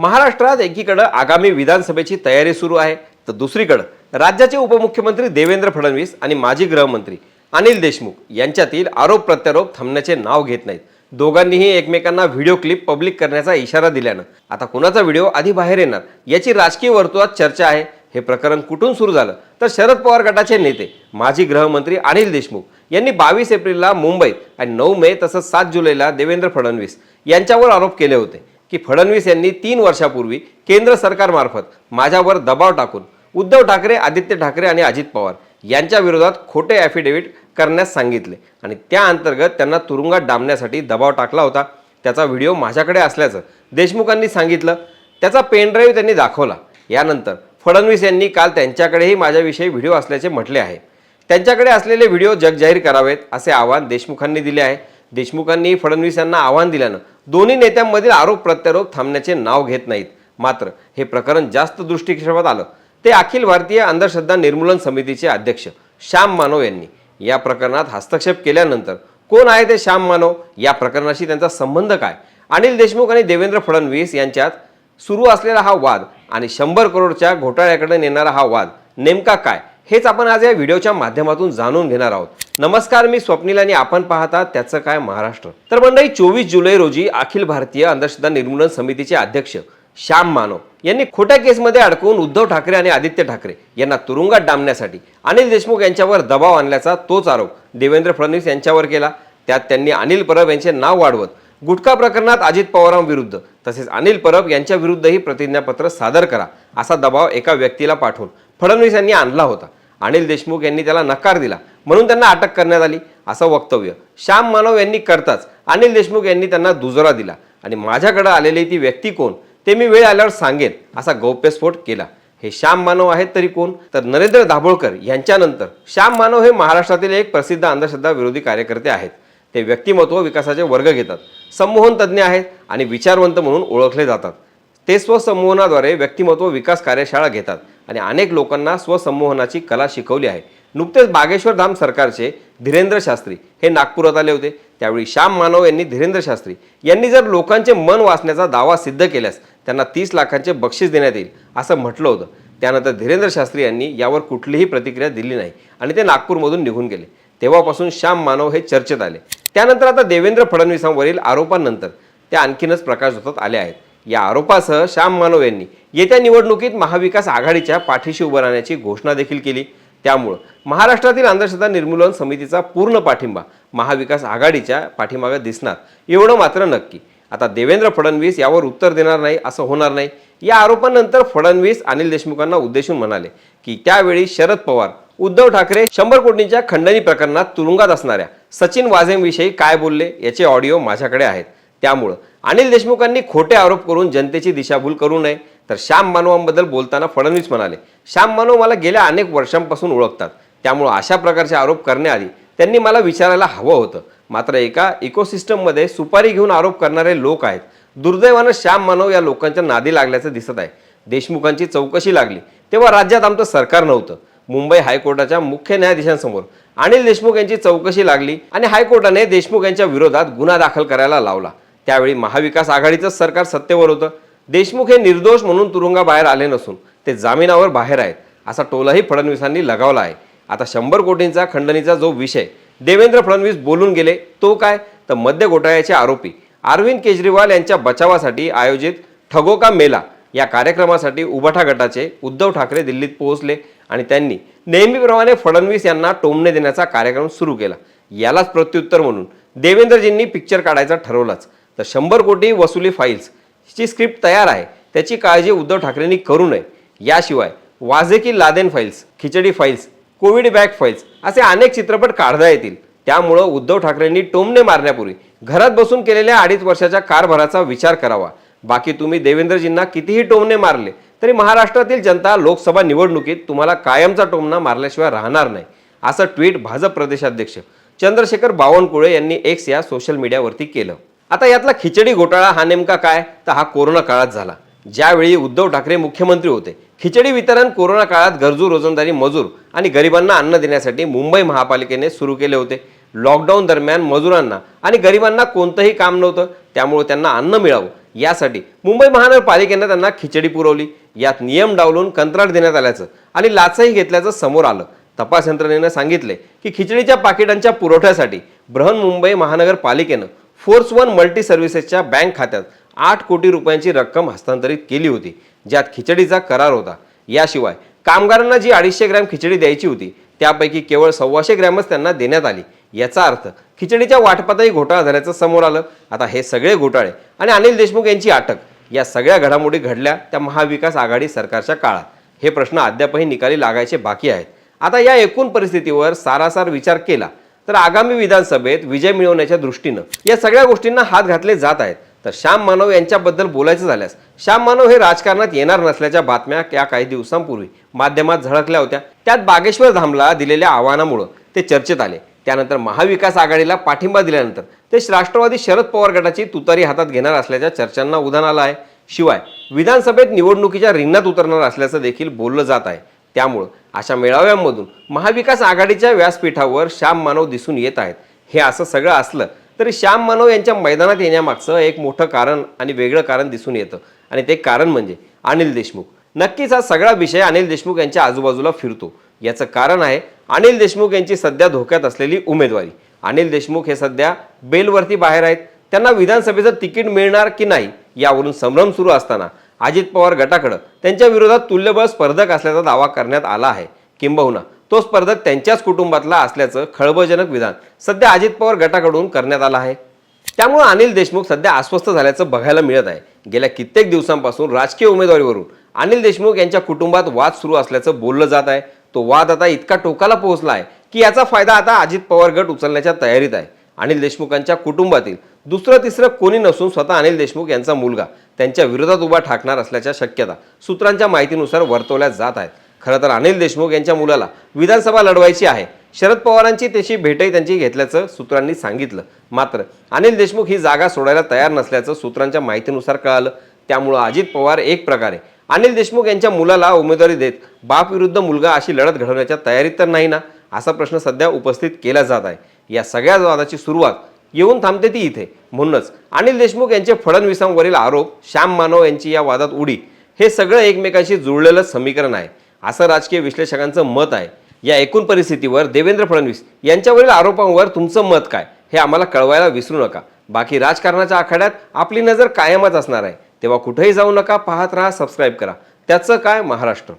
महाराष्ट्रात एकीकडं आगामी विधानसभेची तयारी सुरू आहे तर दुसरीकडं राज्याचे उपमुख्यमंत्री देवेंद्र फडणवीस आणि माजी गृहमंत्री अनिल देशमुख यांच्यातील आरोप प्रत्यारोप थांबण्याचे नाव घेत नाहीत. दोघांनीही एकमेकांना व्हिडिओ क्लिप पब्लिक करण्याचा इशारा दिल्यानं. आता कुणाचा व्हिडिओ आधी बाहेर येणार याची राजकीय वर्तुळात चर्चा आहे. हे प्रकरण कुठून सुरू झालं? तर शरद पवार गटाचे नेते माजी गृहमंत्री अनिल देशमुख यांनी बावीस एप्रिलला मुंबईत आणि नऊ मे तसंच सात जुलैला देवेंद्र फडणवीस यांच्यावर आरोप केले होते. की फडणवीस यांनी तीन वर्षापूर्वी केंद्र सरकारमार्फत माझ्यावर दबाव टाकून उद्धव ठाकरे आदित्य ठाकरे आणि अजित पवार यांच्या विरोधात खोटे ॲफिडेव्हिट करण्यास सांगितले आणि त्या अंतर्गत त्यांना तुरुंगात डांबण्यासाठी दबाव टाकला होता. त्याचा व्हिडिओ माझ्याकडे असल्याचं देशमुखांनी सांगितलं. त्याचा पेनड्राईव्ह त्यांनी दाखवला. यानंतर फडणवीस यांनी काल त्यांच्याकडेही माझ्याविषयी व्हिडिओ असल्याचे म्हटले आहे. त्यांच्याकडे असलेले व्हिडिओ जगजाहीर करावेत असे आवाहन देशमुखांनी दिले आहे. देशमुखांनी फडणवीस यांना आव्हान दिल्यानं दोन्ही नेत्यांमधील आरोप प्रत्यारोप थांबण्याचे नाव घेत नाहीत. मात्र हे प्रकरण जास्त दृष्टिक्षेपात आलं. ते अखिल भारतीय अंधश्रद्धा निर्मूलन समितीचे अध्यक्ष श्याम मानव यांनी या प्रकरणात हस्तक्षेप केल्यानंतर कोण आहे ते श्याम मानव या प्रकरणाशी त्यांचा संबंध काय? अनिल देशमुख आणि देवेंद्र फडणवीस यांच्यात सुरू असलेला हा वाद आणि शंभर करोडच्या घोटाळ्याकडे नेणारा हा वाद नेमका काय? हेच आपण आज या व्हिडिओच्या माध्यमातून जाणून घेणार आहोत. नमस्कार मी स्वप्नील आणि आपण पाहता त्याचं काय महाराष्ट्र. तर मंडळी चोवीस जुलै रोजी अखिल भारतीय अंधश्रद्धा निर्मूलन समितीचे अध्यक्ष श्याम मानव यांनी खोट्या केसमध्ये अडकवून उद्धव ठाकरे आणि आदित्य ठाकरे यांना तुरुंगात डांबण्यासाठी अनिल देशमुख यांच्यावर दबाव आणल्याचा तोच आरोप देवेंद्र फडणवीस यांच्यावर केला. त्यात त्यांनी अनिल परब यांचे नाव वाढवत गुटखा प्रकरणात अजित पवारांविरुद्ध तसेच अनिल परब यांच्या विरुद्धही प्रतिज्ञापत्र सादर करा असा दबाव एका व्यक्तीला पाठवून फडणवीस यांनी आणला होता. अनिल देशमुख यांनी त्याला नकार दिला. म्हणून त्यांना अटक करण्यात आली. असं वक्तव्य श्याम मानव यांनी करताच अनिल देशमुख यांनी त्यांना दुजोरा दिला. आणि माझ्याकडे आलेली ती व्यक्ती कोण? ते मी वेळ आल्यावर सांगेन असा गौप्यस्फोट केला. हे श्याम मानव आहेत तरी कोण? तर नरेंद्र दाभोळकर यांच्यानंतर श्याम मानव हे महाराष्ट्रातील एक प्रसिद्ध अंधश्रद्धा विरोधी कार्यकर्ते आहेत. ते व्यक्तिमत्व विकासाचे वर्ग घेतात. संमोहन तज्ज्ञ आहेत आणि विचारवंत म्हणून ओळखले जातात. ते स्वसंमोहनाद्वारे व्यक्तिमत्व विकास कार्यशाळा घेतात. आणि अनेक लोकांना स्वसंमोहनाची कला शिकवली आहे. नुकतेच बागेश्वर धाम सरकारचे धीरेंद्र शास्त्री हे नागपुरात आले होते. त्यावेळी श्याम मानव यांनी धीरेंद्र शास्त्री यांनी जर लोकांचे मन वाचण्याचा दावा सिद्ध केल्यास त्यांना तीस लाखांचे बक्षीस देण्यात येईल असं म्हटलं होतं. त्यानंतर धीरेंद्र शास्त्री यांनी यावर कुठलीही प्रतिक्रिया दिली नाही आणि ते नागपूरमधून निघून गेले. तेव्हापासून श्याम मानव हे चर्चेत आले. त्यानंतर आता देवेंद्र फडणवीसांवरील आरोपांनंतर ते आणखीनच प्रकाश होतात आले आहेत. या आरोपासह श्याम मानव यांनी येत्या निवडणुकीत महाविकास आघाडीच्या पाठीशी उभं राहण्याची घोषणा देखील केली. त्यामुळं महाराष्ट्रातील अंधश्रद्धा निर्मूलन समितीचा पूर्ण पाठिंबा महाविकास आघाडीच्या पाठीमागे दिसणार एवढं मात्र नक्की. आता देवेंद्र फडणवीस यावर उत्तर देणार नाही असं होणार नाही. या आरोपानंतर फडणवीस अनिल देशमुखांना उद्देशून म्हणाले की त्यावेळी शरद पवार उद्धव ठाकरे शंभर कोटींच्या खंडणी प्रकरणात तुरुंगात असणाऱ्या सचिन वाझेंविषयी काय बोलले याचे ऑडिओ माझ्याकडे आहेत. त्यामुळं अनिल देशमुखांनी खोटे आरोप करून जनतेची दिशाभूल करू नये. तर श्याम मानवांबद्दल बोलताना फडणवीस म्हणाले श्याम मानव मला गेल्या अनेक वर्षांपासून ओळखतात. त्यामुळं अशा प्रकारचे आरोप करण्याआधी त्यांनी मला विचारायला हवं होतं. मात्र एका इकोसिस्टममध्ये सुपारी घेऊन आरोप करणारे लोक आहेत. दुर्दैवानं श्याम मानव या लोकांच्या नादी लागल्याचं दिसत आहे. देशमुखांची चौकशी लागली. तेव्हा राज्यात आमचं सरकार नव्हतं. मुंबई हायकोर्टाच्या मुख्य न्यायाधीशांसमोर अनिल देशमुख यांची चौकशी लागली आणि हायकोर्टाने देशमुख यांच्या विरोधात गुन्हा दाखल करायला लावला. त्यावेळी महाविकास आघाडीचं सरकार सत्तेवर होतं. देशमुख हे निर्दोष म्हणून तुरुंगाबाहेर आले नसून ते जामिनावर बाहेर आहेत असा टोलाही फडणवीसांनी लगावला आहे. आता शंभर कोटींचा खंडणीचा जो विषय देवेंद्र फडणवीस बोलून गेले तो काय? तर मद्य घोटाळ्याचे आरोपी अरविंद केजरीवाल यांच्या बचावासाठी आयोजित ठगो का मेला या कार्यक्रमासाठी उबाठा गटाचे उद्धव ठाकरे दिल्लीत पोहोचले आणि त्यांनी नेहमीप्रमाणे फडणवीस यांना टोमणे देण्याचा कार्यक्रम सुरू केला. यालाच प्रत्युत्तर म्हणून देवेंद्रजींनी पिक्चर काढायचा ठरवलाच. तर शंभर कोटी वसुली फाईल्स ची स्क्रिप्ट तयार आहे. त्याची काळजी उद्धव ठाकरेंनी करू नये. याशिवाय वाजे की Laden files khichdi files Covid back files असे अनेक चित्रपट काढता येतील. त्यामुळं उद्धव ठाकरेंनी टोमने मारण्यापूर्वी घरात बसून केलेल्या अडीच वर्षाच्या कारभाराचा विचार करावा. बाकी तुम्ही देवेंद्रजींना कितीही टोमणे मारले तरी महाराष्ट्रातील जनता लोकसभा निवडणुकीत तुम्हाला कायमचा टोमणा मारल्याशिवाय राहणार नाही असं ट्विट भाजप प्रदेशाध्यक्ष चंद्रशेखर बावनकुळे यांनी एक्स या सोशल मीडियावरती केलं. आता यातला खिचडी घोटाळा हा नेमका काय? तर हा कोरोना काळात झाला. ज्यावेळी उद्धव ठाकरे मुख्यमंत्री होते खिचडी वितरण कोरोना काळात गरजू रोजंदारी मजूर आणि गरिबांना अन्न देण्यासाठी मुंबई महापालिकेने सुरू केले होते. लॉकडाऊन दरम्यान मजुरांना आणि गरिबांना कोणतंही काम नव्हतं त्यामुळे त्यांना अन्न मिळावं. यासाठी मुंबई महानगरपालिकेनं त्यांना खिचडी पुरवली. यात नियम डावलून कंत्राट देण्यात आल्याचं आणि लाचही घेतल्याचं समोर आलं. तपास यंत्रणेनं सांगितले की खिचडीच्या पाकिटांच्या पुरवठ्यासाठी बृहन्मुंबई महानगरपालिकेनं फोर्स वन मल्टी सर्व्हिसेसच्या बँक खात्यात आठ कोटी रुपयांची रक्कम हस्तांतरित केली होती ज्यात खिचडीचा करार होता. याशिवाय कामगारांना जी अडीचशे ग्रॅम खिचडी द्यायची होती त्यापैकी केवळ सव्वाशे ग्रॅमच त्यांना देण्यात आली. याचा अर्थ खिचडीच्या वाटपातही घोटाळा झाल्याचं समोर आलं. आता हे सगळे घोटाळे आणि अनिल देशमुख यांची अटक या सगळ्या घडामोडी घडल्या त्या महाविकास आघाडी सरकारच्या काळात. हे प्रश्न अद्यापही निकाली लागायचे बाकी आहेत. आता या एकूण परिस्थितीवर सारासार विचार केला तर आगामी विधानसभेत विजय मिळवण्याच्या दृष्टीनं या सगळ्या गोष्टींना हात घातले जात आहेत. तर श्याम मानव यांच्याबद्दल बोलायचं झाल्यास श्याम मानव हे राजकारणात येणार नसल्याच्या बातम्या या काही दिवसांपूर्वी माध्यमात झळकल्या होत्या. त्यात बागेश्वर धामला दिलेल्या आव्हानामुळं ते चर्चेत आले. त्यानंतर महाविकास आघाडीला पाठिंबा दिल्यानंतर ते राष्ट्रवादी शरद पवार गटाची तुतारी हातात घेणार असल्याच्या चर्चांना उधाण आलं आहे. शिवाय विधानसभेत निवडणुकीच्या रिंगणात उतरणार असल्याचं देखील बोललं जात आहे. त्यामुळं अशा मेळाव्यांमधून महाविकास आघाडीच्या व्यासपीठावर श्याम मानव दिसून येत आहेत. हे असं सगळं असलं तरी श्याम मानव यांच्या मैदानात येण्यामागचं एक मोठं कारण आणि वेगळं कारण दिसून येतं. आणि ते कारण म्हणजे अनिल देशमुख. नक्कीच हा सगळा विषय अनिल देशमुख यांच्या आजूबाजूला फिरतो. याचं कारण आहे अनिल देशमुख यांची सध्या धोक्यात असलेली उमेदवारी. अनिल देशमुख हे सध्या बेलवरती बाहेर आहेत. त्यांना विधानसभेचं तिकीट मिळणार की नाही यावरून संभ्रम सुरू असताना अजित पवार गटाकडं. त्यांच्या विरोधात तुल्यबळ स्पर्धक असल्याचा दावा करण्यात आला आहे. किंबहुना तो स्पर्धक त्यांच्याच कुटुंबातला असल्याचं खळबळजनक विधान सध्या अजित पवार गटाकडून करण्यात आलं आहे. त्यामुळे अनिल देशमुख सध्या अस्वस्थ झाल्याचं बघायला मिळत आहे. गेल्या कित्येक दिवसांपासून राजकीय उमेदवारीवरून अनिल देशमुख यांच्या कुटुंबात वाद सुरू असल्याचं बोललं जात आहे. तो वाद आता इतका टोकाला पोहोचला आहे की याचा फायदा आता अजित पवार गट उचलण्याच्या तयारीत आहे. अनिल देशमुखांच्या कुटुंबातील दुसरं तिसरं कोणी नसून स्वतः अनिल देशमुख यांचा मुलगा. त्यांच्या विरोधात उभा ठाकणार असल्याच्या शक्यता सूत्रांच्या माहितीनुसार वर्तवल्या जात आहेत. खरं तर अनिल देशमुख यांच्या मुलाला विधानसभा लढवायची आहे. शरद पवारांची त्याची भेटही त्यांची घेतल्याचं सूत्रांनी सांगितलं. मात्र अनिल देशमुख ही जागा सोडायला तयार नसल्याचं सूत्रांच्या माहितीनुसार कळालं. त्यामुळं अजित पवार एक प्रकारे अनिल देशमुख यांच्या मुलाला उमेदवारी देत बाप विरुद्ध मुलगा अशी लढत घडवण्याच्या तयारीत तर नाही ना? असा प्रश्न सध्या उपस्थित केला जात आहे. या सगळ्या वादाची सुरुवात येऊन थांबते ती इथे. म्हणूनच अनिल देशमुख यांचे फडणवीसांवरील आरोप श्याम मानव यांची या वादात उडी हे सगळं एकमेकांशी जुळलेलं समीकरण आहे. असं राजकीय विश्लेषकांचं मत आहे. या एकूण परिस्थितीवर देवेंद्र फडणवीस यांच्यावरील आरोपांवर तुमचं मत काय हे आम्हाला कळवायला विसरू नका. बाकी राजकारणाच्या आखाड्यात आपली नजर कायमच असणार आहे. तेव्हा कुठेही जाऊ नका पाहत राहा सबस्क्राईब करा. त्याचं काय महाराष्ट्र?